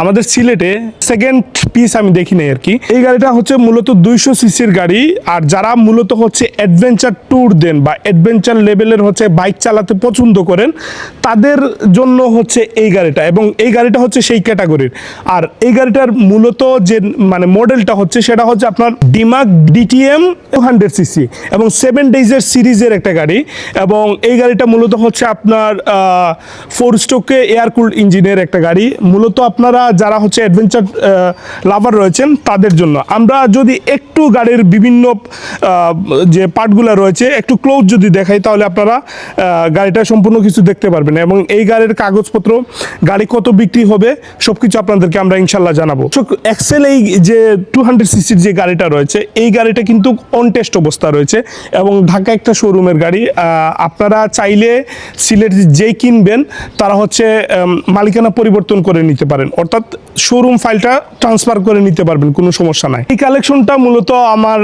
আমাদের সিলেটে second piece আমি দেখি নাই আর কি। এই গাড়িটা হচ্ছে মূলত দুইশো সিসির গাড়ি, আর যারা মূলত হচ্ছে অ্যাডভেঞ্চার ট্যুর দেন বা অ্যাডভেঞ্চার লেভেলের হচ্ছে বাইক চালাতে পছন্দ করেন, তাদের জন্য হচ্ছে এই গাড়িটা এবং এই গাড়িটা হচ্ছে সেই ক্যাটাগরির আর এই গাড়িটার মূলত যে মানে মডেলটা হচ্ছে সেটা হচ্ছে আপনার ডিমাক ডিটিএম টু হান্ড্রেড সিসি এবং সেভেন ডেজের সিরিজের একটা গাড়ি এবং এই গাড়িটা মূলত হচ্ছে আপনার ফোর স্টোকে এয়ার কুল্ড ইঞ্জিনের একটা গাড়ি। মূলত আপনারা যারা হচ্ছে অ্যাডভেঞ্চার লাভার রয়েছেন তাদের জন্য। আমরা যদি একটু গাড়ির বিভিন্ন যে পার্টগুলো রয়েছে, একটু ক্লোজ যদি দেখাই, তাহলে আপনারা গাড়িটা সম্পূর্ণ কিছু দেখতে পারবেন এবং এই গাড়ির কাগজপত্র, গাড়ি কত বিক্রি হবে সব কিছু আপনাদেরকে আমরা ইনশাল্লাহ জানাব। এক্সেল এই যে টু হান্ড্রেড সিসির যে গাড়িটা রয়েছে, এই গাড়িটা কিন্তু অন টেস্ট অবস্থা রয়েছে এবং ঢাকা একটা শোরুমের গাড়ি। আপনারা চাইলে সিলেট যেই কিনবেন, তারা হচ্ছে মালিকানা পরিবর্তন করে নিতে পারেন। অর্থাৎ শোরুম ফাইলটা ট্রান্সফার করে নিতে পারবেন, কোনো সমস্যা নাই। এই কালেকশনটা মূলত আমার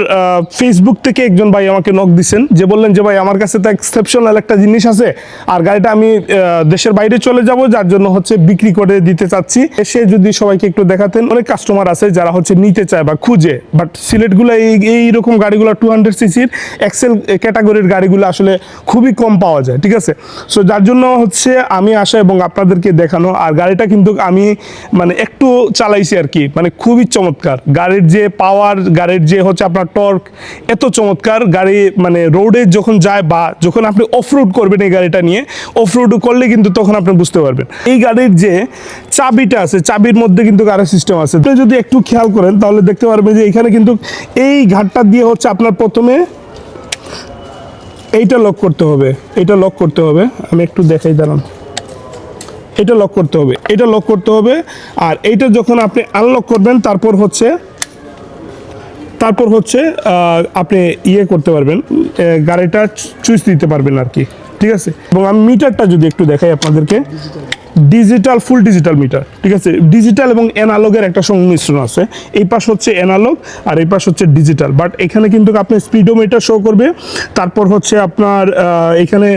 ফেসবুক থেকে একজন ভাই আমাকে নক দিছেন। যে বললেন যে, ভাই, আমার কাছে তো এক্সেপশনাল একটা জিনিস আছে, আর গাড়িটা আমি দেশের বাইরে চলে যাব, যার জন্য হচ্ছে বিক্রি করে দিতে চাচ্ছি। এসে যদি সবাইকে একটু দেখাতেন, অনেক কাস্টমার আছে যারা হচ্ছে নিতে চায় বা খুঁজে বাট সিলেটগুলো এই এইরকম গাড়িগুলো টু হান্ড্রেড সিসির এক্সেল ক্যাটাগরির গাড়িগুলো আসলে খুবই কম পাওয়া যায়, ঠিক আছে? সো যার জন্য হচ্ছে আমি আসা এবং আপনাদেরকে দেখানো, আর গাড়িটা কিন্তু আমি মানে একটু চালাইছি আর কি। মানে খুবই চমৎকার। গাড়ির যে পাওয়ার গাড়ির যে হচ্ছে আপনার টর্ক এত চমৎকার। গাড়ি মানে রোডে যখন যায় বা যখন আপনি অফ রোড করবেন এই গাড়িটা নিয়ে অফ রোড করলে কিন্তু তখন আপনি বুঝতে পারবেন। এই গাড়ির যে চাবিটা আছে, চাবির মধ্যে কিন্তু গাড়ির সিস্টেম আছে। যদি একটু খেয়াল করেন, তাহলে দেখতে পারবেন যে এখানে কিন্তু এই ঘাটটা দিয়ে হচ্ছে আপনার প্রথমে এইটা লক করতে হবে। এটা লক করতে হবে। আমি একটু দেখাই দাঁড়ান। এটা লক করতে হবে, এটা লক করতে হবে, আর এইটা যখন আপনি আনলক করবেন, তারপর হচ্ছে তারপর হচ্ছে আপনি ইয়ে করতে পারবেন গাড়িটা চুইস দিতে পারবেন আর কি, ঠিক আছে? এবং আমি মিটারটা যদি একটু দেখাই আপনাদেরকে। ডিজিটাল ফুল ডিজিটাল মিটার ঠিক আছে? ডিজিটাল এবং অ্যানালগের একটা সংমিশ্রণ আছে। এই পাশ হচ্ছে অ্যানালগ আর এই পাশ হচ্ছে ডিজিটাল বাট এখানে কিন্তু আপনি স্পিডোমিটার শো করবে, তারপর হচ্ছে আপনার এখানে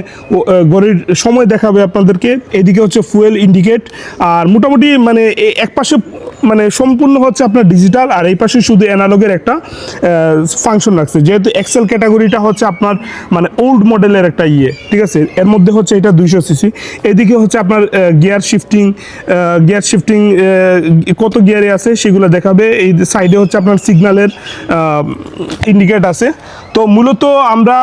ঘড়ির সময় দেখাবে আপনাদেরকে। এদিকে হচ্ছে ফুয়েল ইন্ডিকেট আর মোটামুটি মানে এক পাশে মানে সম্পূর্ণ হচ্ছে আপনার ডিজিটাল আর এই পাশে শুধু অ্যানালগের একটা ফাংশন রাখছে। যেহেতু এক্সেল ক্যাটাগরিটা হচ্ছে আপনার মানে ওল্ড মডেলের একটা ইয়ে ঠিক আছে? এর মধ্যে হচ্ছে এটা দুইশো সিসি এদিকে হচ্ছে আপনার গিয়ার শিফটিং গিয়ার শিফটিং কত গিয়ারে আছে সেগুলো দেখাবে। এই সাইডে হচ্ছে আপনার সিগনালের ইন্ডিকেট আছে। তো মূলত আমরা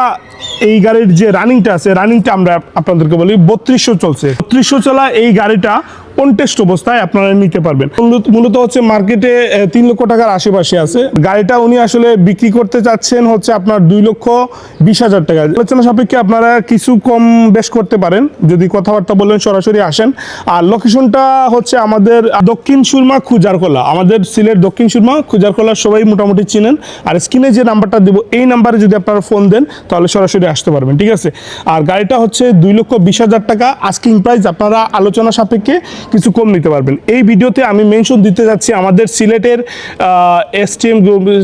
এই গাড়ির যে রানিংটা আছে রানিংটা আমরা আপনাদেরকে বলি, বত্রিশশো চলছে। বত্রিশশো চলা এই গাড়িটা কন্টেস্ট অবস্থায় আপনারা নিতে পারবেন। মূলত- হচ্ছে মার্কেটে তিন লক্ষ টাকার আশেপাশে আছে। গাড়িটা উনি আসলে বিক্রি করতে চাচ্ছেন হচ্ছে আপনার দুই লক্ষ বিশ হাজার টাকা। আলোচনা সাপেক্ষে আপনারা কিছু কম বেশ করতে পারেন। যদি কথাবার্তা বলেন, সরাসরি আসেন। আর লোকেশনটা হচ্ছে আমাদের দক্ষিণ সুরমা খুজারকোলা। আমাদের সিলেট দক্ষিণ সুরমা খুজারকোলা সবাই মোটামুটি চিনেন। আর স্ক্রিনে যে নাম্বারটা দেবো, এই নাম্বারে যদি আপনারা ফোন দেন, তাহলে সরাসরি আসতে পারবেন, ঠিক আছে? আর গাড়িটা হচ্ছে দুই লক্ষ বিশ হাজার টাকা। আস্কিং প্রাইস আপনারা আলোচনা সাপেক্ষে কিছু কম নিতে পারবেন। এই ভিডিওতে আমি মেনশন দিতে যাচ্ছি আমাদের সিলেটের এসটিএম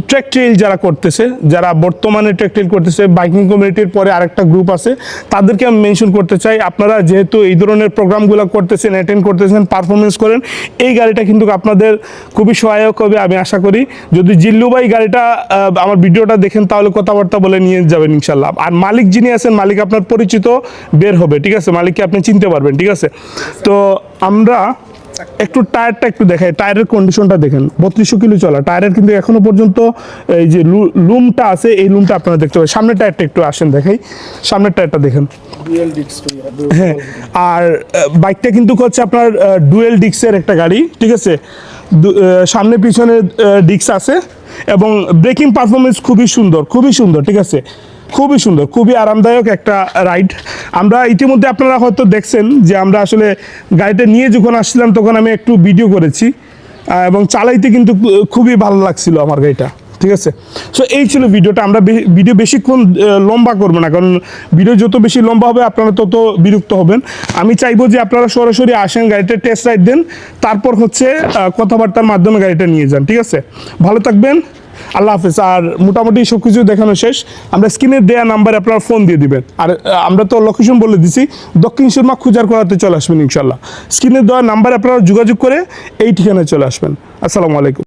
ট্রেক ট্রেল যারা করতেছে, যারা বর্তমানে ট্রেক ট্রেল করতেছে বাইকিং কমিউনিটির পরে আরেকটা গ্রুপ আছে, তাদেরকে আমি মেনশন করতে চাই। আপনারা যেহেতু এই ধরনের প্রোগ্রামগুলো করতেছেন অ্যাটেন্ড করতেছেন পারফরমেন্স করেন, এই গাড়িটা কিন্তু আপনাদের খুবই সহায়ক হবে আমি আশা করি। যদি জিল্লু ভাই গাড়িটা আমার ভিডিওটা দেখেন, তাহলে কথাবার্তা বলে নিয়ে যাবেন ইনশাল্লাহ আর মালিক যিনি আছেন, মালিক আপনার পরিচিত, বের হবে, ঠিক আছে? মালিককে আপনি চিনতে পারবেন, ঠিক আছে? তো আমরা একটু টায়ারটা একটু দেখাই। টায়ারের কন্ডিশনটা দেখেন। বত্রিশশো কিলো চলা। টায়ারের কিন্তু এখনও পর্যন্ত এই যে লুমটা আছে এই লুমটা আপনারা দেখতে পাবেন। সামনের টায়ারটা একটু আসেন দেখাই। সামনের টায়ারটা দেখেন। হ্যাঁ। আর বাইকটা কিন্তু হচ্ছে আপনার ডুয়েল ডিক্সের একটা গাড়ি ঠিক আছে? সামনে পিছনে ডিক্স আছে। এবং ব্রেকিং পারফরমেন্স খুবই সুন্দর খুবই সুন্দর ঠিক আছে? খুবই সুন্দর, খুবই আরামদায়ক একটা রাইড আমরা ইতিমধ্যে আপনারা হয়তো দেখছেন যে আমরা আসলে গাড়িটা নিয়ে যখন আসছিলাম তখন আমি একটু ভিডিও করেছি এবং চালাইতে কিন্তু খুবই ভালো লাগছিল আমার গাড়িটা, ঠিক আছে? সো এই ছিল ভিডিওটা আমরা ভিডিও বেশিক্ষণ লম্বা করব না, কারণ ভিডিও যত বেশি লম্বা হবে আপনারা তত বিরক্ত হবেন। আমি চাইব যে আপনারা সরাসরি আসেন, গাড়িটা টেস্ট রাইড দেন, তারপর হচ্ছে কথাবার্তার মাধ্যমে গাড়িটা নিয়ে যান, ঠিক আছে? ভালো থাকবেন আল্লাহ হাফেজ। আর মোটামুটি সবকিছু দেখানো শেষ। আমরা স্ক্রিনে দেয়া নাম্বারে আপনার ফোন দিয়ে দিবেন। আর আমরা তো লোকেশন বলে দিছি। দক্ষিণ সুরমা খুঁজার করাতে চলে আসবেন ইনশাল্লাহ স্ক্রিনে দেওয়া নাম্বারে আপনারা যোগাযোগ করে এই ঠিকানায় চলে আসবেন। আসসালামু আলাইকুম।